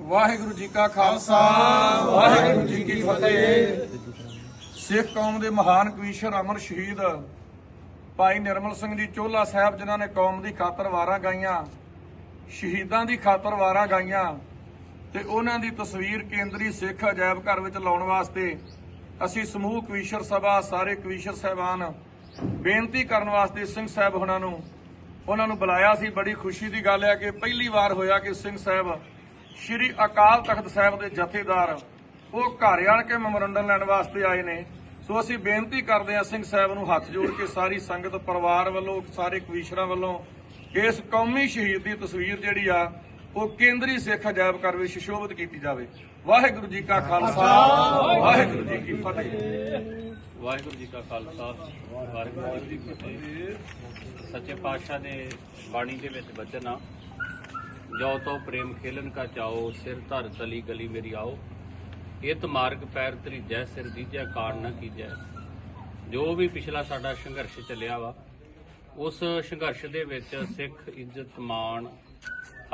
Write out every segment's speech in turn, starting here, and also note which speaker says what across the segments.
Speaker 1: ਵਾਹਿਗੁਰੂ ਜੀ ਕਾ ਖਾਲਸਾ, ਵਾਹਿਗੁਰੂ ਜੀ ਕੀ ਫਤਿਹ। ਸਿੱਖ ਕੌਮ ਦੇ ਮਹਾਨ ਕਵੀਸ਼ਰ ਅਮਰ ਸ਼ਹੀਦ ਭਾਈ ਨਿਰਮਲ ਸਿੰਘ ਜੀ ਚੋਲਾ ਸਾਹਿਬ, ਜਿਨ੍ਹਾਂ ਨੇ ਕੌਮ ਦੀ ਖਾਤਰ ਵਾਰਾਂ ਗਾਈਆਂ, ਸ਼ਹੀਦਾਂ ਦੀ ਖਾਤਰ ਵਾਰਾਂ ਗਾਈਆਂ, ਤੇ ਉਹਨਾਂ ਦੀ ਤਸਵੀਰ ਕੇਂਦਰੀ ਸਿੱਖ ਅਜਾਇਬ ਘਰ ਵਿੱਚ ਲਾਉਣ ਵਾਸਤੇ ਅਸੀਂ ਸਮੂਹ ਕਵੀਸ਼ਰ ਸਭਾ, ਸਾਰੇ ਕਵੀਸ਼ਰ ਸਹਿਬਾਨ ਬੇਨਤੀ ਕਰਨ ਵਾਸਤੇ ਸਿੰਘ ਸਾਹਿਬ ਹੁਣਾਂ ਨੂੰ, ਉਹਨਾਂ ਨੂੰ ਬੁਲਾਇਆ ਸੀ। ਬੜੀ ਖੁਸ਼ੀ ਦੀ ਗੱਲ ਹੈ ਕਿ ਪਹਿਲੀ ਵਾਰ ਹੋਇਆ ਕਿ ਸਿੰਘ ਸਾਹਿਬ ਸ਼੍ਰੀ ਅਕਾਲ ਤਖਤ ਸਾਹਿਬ ਦੇ ਜਥੇਦਾਰ, ਉਹ ਘਰ ਆਣ ਕੇ ਮੈਮੋਰੰਡਮ ਲੈਣ ਵਾਸਤੇ ਆਏ ਨੇ। ਸੋ ਅਸੀਂ ਬੇਨਤੀ ਕਰਦੇ ਹਾਂ ਸਿੰਘ ਸਾਹਿਬ ਨੂੰ ਹੱਥ ਜੋੜ ਕੇ ਸਾਰੀ ਸੰਗਤ, ਪਰਿਵਾਰ ਵੱਲੋਂ, ਸਾਰੇ ਕਵੀਸ਼ਰਾਂ ਵੱਲੋਂ, ਇਸ ਕੌਮੀ ਸ਼ਹੀਦ ਦੀ ਤਸਵੀਰ ਜਿਹੜੀ ਆ, ਉਹ ਕੇਂਦਰੀ ਸਿੱਖ ਅਜਾਇਬ ਘਰ ਵਿੱਚ ਸ਼ੋਭਿਤ ਕੀਤੀ ਜਾਵੇ। ਵਾਹਿਗੁਰੂ ਜੀ ਕਾ ਖਾਲਸਾ, ਵਾਹਿਗੁਰੂ ਜੀ ਕੀ ਫਤਿਹ।
Speaker 2: ਵਾਹਿਗੁਰੂ ਜੀ ਕਾ ਖਾਲਸਾ, ਵਾਹਿਗੁਰੂ ਜੀ ਕੀ ਫਤਿਹ। ਸੱਚੇ ਪਾਤਸ਼ਾਹ ਦੇ ਬਾਣੀ ਦੇ ਵਿੱਚ ਬਚਨ ਆ। ਜੋ ਤੋ ਪ੍ਰੇਮ ਖੇਲਨ ਕਾ ਚਾਓ ਸਿਰ ਧਰ ਤਲੀ ਗਲੀ ਮੇਰੀ ਆਓ। ਇਤ ਮਾਰਗ ਪੈਰ ਧਰੀਜੈ, ਸਿਰ ਦੀਜੈ, ਕਾਰ ਨਾ ਕੀਜੈ। ਜੋ ਵੀ ਪਿਛਲਾ ਸਾਡਾ ਸੰਘਰਸ਼ ਚੱਲਿਆ ਵਾ, ਉਸ ਸੰਘਰਸ਼ ਦੇ ਵਿੱਚ ਸਿੱਖ ਇੱਜ਼ਤ ਮਾਣ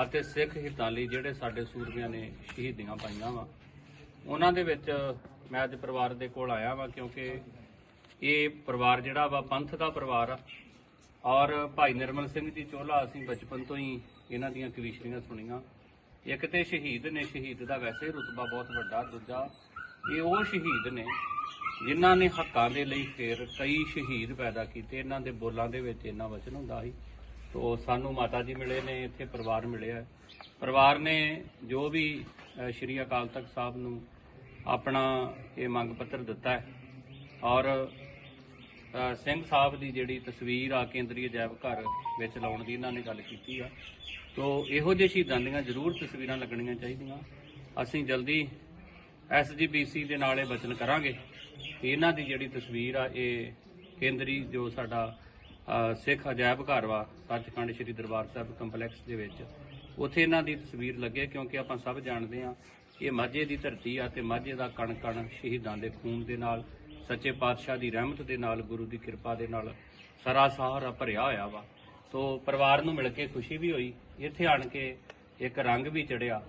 Speaker 2: ਅਤੇ ਸਿੱਖ ਹਿੱਤਾਂ ਲਈ ਜਿਹੜੇ ਸਾਡੇ ਸੂਰਮਿਆਂ ਨੇ ਸ਼ਹੀਦੀਆਂ ਪਾਈਆਂ ਵਾ, ਉਹਨਾਂ ਦੇ ਵਿੱਚ ਮੈਂ ਅੱਜ ਪਰਿਵਾਰ ਦੇ ਕੋਲ ਆਇਆ ਵਾ ਕਿਉਂਕਿ ਇਹ ਪਰਿਵਾਰ ਜਿਹੜਾ ਵਾ ਪੰਥ ਦਾ ਪਰਿਵਾਰ ਆ। ਔਰ ਭਾਈ ਨਿਰਮਲ ਸਿੰਘ ਜੀ ਚੋਲਾ ਅਸੀਂ ਬਚਪਨ ਤੋਂ ਹੀ ਇਹਨਾਂ ਦੀਆਂ ਕਵੀਸ਼ਰੀਆਂ ਸੁਣੀਆਂ। ਇੱਕ ਤੇ ਸ਼ਹੀਦ ਨੇ, ਸ਼ਹੀਦ ਦਾ ਵੈਸੇ ਰੁਤਬਾ ਬਹੁਤ ਵੱਡਾ, ਦੂਜਾ ਇਹ ਉਹ ਸ਼ਹੀਦ ਨੇ ਜਿਨ੍ਹਾਂ ਨੇ ਹੱਕਾਂ ਦੇ ਲਈ ਫਿਰ ਕਈ ਸ਼ਹੀਦ ਪੈਦਾ ਕੀਤੇ। ਇਹਨਾਂ ਦੇ ਬੋਲਾਂ ਦੇ ਵਿੱਚ ਇੰਨਾ ਵਚਨ ਹੁੰਦਾ ਸੀ। ਤੋ ਸਾਨੂੰ ਮਾਤਾ ਜੀ ਮਿਲੇ ਨੇ, ਇੱਥੇ ਪਰਿਵਾਰ ਮਿਲਿਆ ਪਰਿਵਾਰ ਨੇ ਜੋ ਵੀ ਸ਼੍ਰੀ ਅਕਾਲ ਤਖਤ ਸਾਹਿਬ ਨੂੰ ਆਪਣਾ ਇਹ ਮੰਗ ਪੱਤਰ ਦਿੱਤਾ ਹੈ। ਔਰ ਸਿੰਘ ਸਾਹਿਬ ਦੀ ਜਿਹੜੀ ਤਸਵੀਰ ਆ ਕੇਂਦਰੀ ਅਜਾਇਬ ਘਰ ਵਿੱਚ ਲਾਉਣ ਦੀ ਇਹਨਾਂ ਨੇ ਗੱਲ ਕੀਤੀ ਆ। ਤੋ ਇਹੋ ਜਿਹੇ ਸ਼ਹੀਦਾਂ ਦੀਆਂ ਜ਼ਰੂਰ ਤਸਵੀਰਾਂ ਲੱਗਣੀਆਂ ਚਾਹੀਦੀਆਂ। ਅਸੀਂ ਜਲਦੀ ਐਸਜੀਪੀਸੀ ਦੇ ਨਾਲ ਇਹ ਵਚਨ ਕਰਾਂਗੇ। ਕਿ ਇਹਨਾਂ ਦੀ ਜਿਹੜੀ ਤਸਵੀਰ ਆ, ਇਹ ਕੇਂਦਰੀ ਜੋ ਸਾਡਾ ਸਿੱਖ ਅਜਾਇਬ ਘਰ ਵਾ, ਸੱਚਖੰਡ ਸ੍ਰੀ ਦਰਬਾਰ ਸਾਹਿਬ ਕੰਪਲੈਕਸ ਦੇ ਵਿੱਚ, ਉੱਥੇ ਇਹਨਾਂ ਦੀ ਤਸਵੀਰ ਲੱਗੇ ਕਿਉਂਕਿ ਆਪਾਂ ਸਭ ਜਾਣਦੇ ਆ, ਇਹ ਮਾਝੇ ਦੀ ਧਰਤੀ ਆ ਤੇ ਮਾਝੇ ਦਾ ਕਣ ਕਣ ਸ਼ਹੀਦਾਂ ਦੇ ਖੂਨ ਦੇ ਨਾਲ ਸੱਚੇ ਪਾਤਸ਼ਾਹ ਦੀ ਰਹਿਮਤ ਦੇ ਨਾਲ, ਗੁਰੂ ਦੀ ਕਿਰਪਾ ਦੇ ਨਾਲ ਸਰਾ ਸਹਾਰਾ ਭਰਿਆ ਹੋਇਆ ਵਾ। ਸੋ ਪਰਿਵਾਰ ਨੂੰ ਮਿਲ ਕੇ ਖੁਸ਼ੀ ਵੀ ਹੋਈ। ਇੱਥੇ ਆਣ ਕੇ ਇੱਕ ਰੰਗ ਵੀ ਚੜਿਆ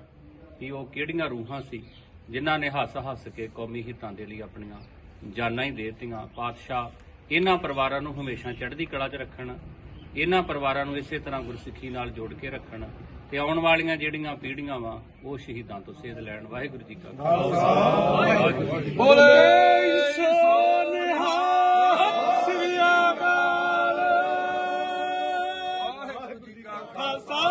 Speaker 2: ਕਿ ਉਹ ਕਿਹੜੀਆਂ ਰੂਹਾਂ ਸੀ, ਜਿਨ੍ਹਾਂ ਨੇ ਹੱਸ ਹੱਸ ਕੇ ਕੌਮੀ ਹਿੱਤਾਂ ਦੇ ਲਈ ਆਪਣੀਆਂ ਜਾਨਾਂ ਹੀ ਦੇ ਦਿੱਤੀਆਂ। ਪਾਤਸ਼ਾਹ ਇਹਨਾਂ ਪਰਿਵਾਰਾਂ ਨੂੰ ਹਮੇਸ਼ਾ ਚੜ੍ਹਦੀ ਕਲਾ 'ਚ ਰੱਖਣ, ਇਹਨਾਂ ਪਰਿਵਾਰਾਂ ਨੂੰ ਇਸੇ ਤਰ੍ਹਾਂ ਗੁਰਸਿੱਖੀ ਨਾਲ ਜੋੜ ਕੇ ਰੱਖਣ ਤੇ ਆਉਣ ਵਾਲੀਆਂ ਜਿਹੜੀਆਂ ਪੀੜ੍ਹੀਆਂ ਵਾ ਉਹ ਸ਼ਹੀਦਾਂ ਤੋਂ ਸੇਧ ਲੈਣ। ਵਾਹਿਗੁਰੂ ਜੀ ਕਾ ਖਾਲਸਾ। ਵਾਹਿਗੁਰੂ ਜੀ ਕੀ ਫਤਿਹ।
Speaker 1: ਬੋਲੇ ਸੋ ਨਿਹਾਲ ਸ੍ਰੀ ਅਕਾਲ ਵਾਹਿਗੁਰੂ ਜੀ ਕਾ
Speaker 3: ਖਾਲਸਾ।